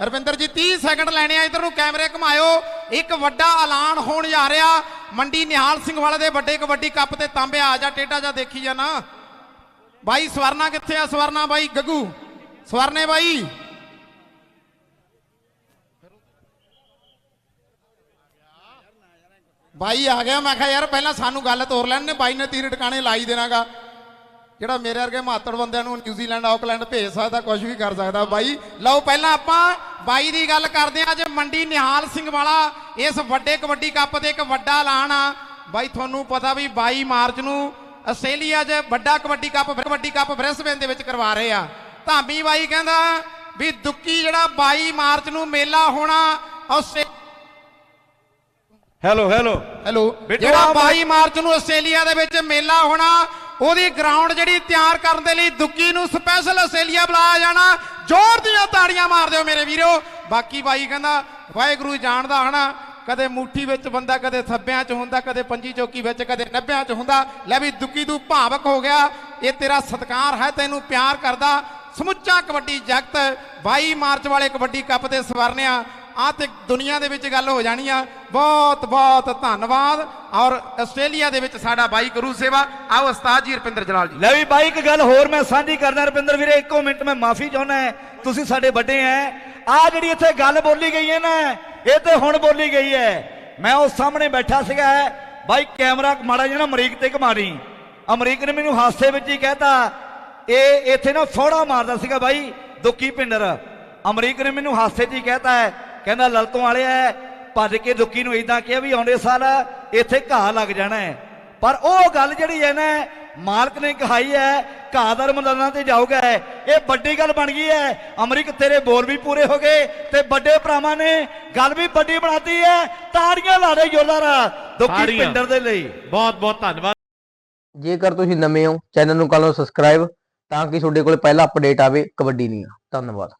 ਰਵਿੰਦਰ ਜੀ 30 ਸੈਕਿੰਡ ਲੈਣੇ ਆ, ਇਧਰ ਨੂੰ ਕੈਮਰੇ ਘੁਮਾਇਓ। ਇੱਕ ਵੱਡਾ ਐਲਾਨ ਹੋਣ ਜਾ ਰਿਹਾ। ਮੰਡੀ ਨਿਹਾਲ ਸਿੰਘ ਵਾਲੇ ਦੇ ਵੱਡੇ ਕਬੱਡੀ ਕੱਪ ਤੇ ਤਾਂਬੇ ਆ ਜਾ ਟੇਡਾ ਜਾ ਦੇਖੀ ਜਾ ਨਾ ਬਾਈ, ਸਵਰਨਾ ਕਿੱਥੇ ਆ? ਸਵਰਨਾ ਬਾਈ, ਗੱਗੂ। ਸਵਰਨੇ ਬਾਈ। ਬਾਈ ਆ ਗਿਆ, ਮੈਂ ਕਿਹਾ ਯਾਰ, ਪਹਿਲਾਂ ਸਾਨੂੰ ਗੱਲ ਤੋਰ ਲੈਣ ਨੇ ਬਾਈ ਨੇ ਤੀਰ ਟਿਕਾਣੇ ਲਾਈ ਦੇਣਾਗਾ। ਜਿਹੜਾ ਮੇਰੇ ਵਰਗੇ ਮਾਤੜ ਬੰਦਿਆਂ ਨੂੰ ਨਿਊਜ਼ੀਲੈਂਡ ਆਕਲੈਂਡ ਭੇਜ ਸਕਦਾ ਕੁਝ ਵੀ ਕਰ ਸਕਦਾ। ਬਾਈ ਲਓ ਪਹਿਲਾਂ ਆਪਾਂ ਬਾਈ ਦੀ ਗੱਲ ਕਰਦੇ ਆ ਜੇ ਮੰਡੀ ਨਿਹਾਲ ਸਿੰਘ ਵਾਲਾ ਇਸ ਵੱਡੇ ਕਬੱਡੀ ਕੱਪ ਤੇ ਇੱਕ ਵੱਡਾ ਐਲਾਨ ਆ। ਬਾਈ ਤੁਹਾਨੂੰ ਪਤਾ ਵੀ 22 ਮਾਰਚ ਨੂੰ ਆਸਟ੍ਰੇਲੀਆ 'ਚ ਵੱਡਾ kabaddi cup kabaddi cup Brisbane ਦੇ ਵਿੱਚ ਕਰਵਾ ਰਹੇ ਆ। ਧਾਮੀ ਬਾਈ ਕਹਿੰਦਾ ਵੀ ਦੁੱਕੀ ਜਿਹੜਾ 22 ਮਾਰਚ ਨੂੰ ਮੇਲਾ ਹੋਣਾ ਆਸਟ੍ਰੇਲੀਆ ਹੈਲੋ ਹੈਲੋ ਹੈਲੋ ਜਿਹੜਾ ਆਮ- 22 ਮਾਰਚ ਨੂੰ ਆਸਟ੍ਰੇਲੀਆ ਦੇ ਵਿੱਚ ਮੇਲਾ ਹੋਣਾ ਉਹਦੀ ਗਰਾਊਂਡ ਜਿਹੜੀ ਤਿਆਰ ਕਰਨ ਦੇ ਲਈ ਦੁੱਕੀ ਨੂੰ ਸਪੈਸ਼ਲ ਆਸਟ੍ਰੇਲੀਆ ਬੁਲਾਇਆ ਜਾਣਾ। ਜ਼ੋਰ ਦੀਆਂ ਤਾੜੀਆਂ ਮਾਰ ਦਿਓ ਮੇਰੇ ਵੀਰੋ। ਬਾਕੀ ਬਾਈ ਕਹਿੰਦਾ, ਵਾਹਿਗੁਰੂ ਜਾਣਦਾ ਹਨਾ, ਕਦੇ ਮੁੱਠੀ ਵਿੱਚ ਬੰਦਾ ਕਦੇ ਥੱਬਿਆਂ 'ਚ ਹੁੰਦਾ, ਕਦੇ ਪੰਜੀ ਚੌਕੀ ਵਿੱਚ, ਕਦੇ ਨੱਬਿਆਂ 'ਚ ਹੁੰਦਾ। ਲੈ ਵੀ ਦੁੱਕੀ ਤੂੰ ਭਾਵਕ ਹੋ ਗਿਆ, ਇਹ ਤੇਰਾ ਸਤਿਕਾਰ ਹੈ, ਤੈਨੂੰ ਪਿਆਰ ਕਰਦਾ। ਸਮੁੱਚਾ ਕਬੱਡੀ ਜਗਤ 22 ਮਾਰਚ ਵਾਲੇ ਕਬੱਡੀ ਕੱਪ ਤੇ ਸਵਰਨਿਆ। ਆ ਤੇ ਦੁਨੀਆ ਦੇ ਵਿੱਚ ਗੱਲ ਹੋ ਜਾਣੀ ਆ। ਬਹੁਤ ਬਹੁਤ ਧੰਨਵਾਦ। ਔਰ ਆਸਟ੍ਰੇਲੀਆ ਦੇ ਵਿੱਚ ਸਾਡਾ ਬਾਈ ਗੁਰੂ ਸੇਵਾ। ਆਓ ਉਸਤਾਦ ਜੀ ਰਪਿੰਦਰ ਜਲਾਲ ਜੀ। ਲੈ ਵੀ ਬਾਈ, ਇੱਕ ਗੱਲ ਹੋਰ ਮੈਂ ਸਾਂਝੀ ਕਰਦਾ ਰਵਿੰਦਰ ਵੀਰੇ, ਇੱਕੋ ਮਿੰਟ ਮੈਂ ਮਾਫੀ ਚਾਹੁੰਦਾ ਤੁਸੀਂ ਸਾਡੇ ਵੱਡੇ ਐ। ਆ ਜਿਹੜੀ ਇੱਥੇ ਗੱਲ ਬੋਲੀ ਗਈ ਹੈ ਨਾ, ਇਹ ਤੇ ਹੁਣ ਬੋਲੀ ਗਈ ਹੈ। ਮੈਂ ਉਹ ਸਾਹਮਣੇ ਬੈਠਾ ਸੀਗਾ। ਬਾਈ, ਕੈਮਰਾ ਮਾੜਾ ਜਿਹਾ ਅਮਰੀਕ ਤੇ ਘਮਾਰੀ ਅਮਰੀਕ ਨੇ ਮੈਨੂੰ ਹਾਸੇ ਵਿੱਚ ਹੀ ਕਹਿਤਾ। ਇਹ ਇੱਥੇ ਨਾ ਫੋੜਾ ਮਾਰਦਾ ਸੀਗਾ ਬਾਈ ਦੁੱਕੀ ਪਿੰਡਰ। ਅਮਰੀਕ ਨੇ ਮੈਨੂੰ ਹਾਸੇ 'ਚ ਹੀ ਕਹਿਤਾ ਹੈ। ਕਹਿੰਦਾ ਲਲਤੋਂ ਵਾਲਿਆ ਭੱਜ ਕੇ ਦੁੱਕੀ ਨੂੰ ਇਦਾਂ ਕਿਹਾ ਵੀ ਆਉਂਦੇ ਸਾਲ ਇੱਥੇ ਘਾਹ ਲੱਗ ਜਾਣਾ ਹੈ। ਪਰ ਉਹ ਗੱਲ ਜਿਹੜੀ ਹੈ ਨਾ ਮਾਲਕ ਨੇ ਕਹਾਈ ਹੈ ਘਾਦਰ ਮਦਨਾਂ ਤੇ ਜਾਊਗਾ ਇਹ ਵੱਡੀ ਗੱਲ ਬਣ ਗਈ ਹੈ। ਅਮਰੀਕ ਤੇਰੇ ਬੋਲ ਵੀ ਪੂਰੇ ਹੋ ਗਏ ਤੇ ਵੱਡੇ ਭਰਾਵਾਂ ਨੇ ਗੱਲ ਵੀ ਵੱਡੀ ਬਣਾਤੀ ਹੈ। ਤਾੜੀਆਂ ਲਾ ਦੇ ਜੋਰਦਾਰ ਦੁੱਕੀ। ਪਿੰਡਰ ਦੇ ਲਈ। ਬਹੁਤ ਬਹੁਤ ਧੰਨਵਾਦ। ਜੇਕਰ ਤੁਸੀਂ ਨਵੇਂ ਹੋ ਚੈਨਲ ਨੂੰ ਕਰ ਲਓ ਸਬਸਕ੍ਰਾਈਬ ਤਾਂ ਕਿ ਤੁਹਾਡੇ ਕੋਲ ਪਹਿਲਾ ਅਪਡੇਟ ਆਵੇ ਕਬੱਡੀ ਦੀਆਂ। ਧੰਨਵਾਦ।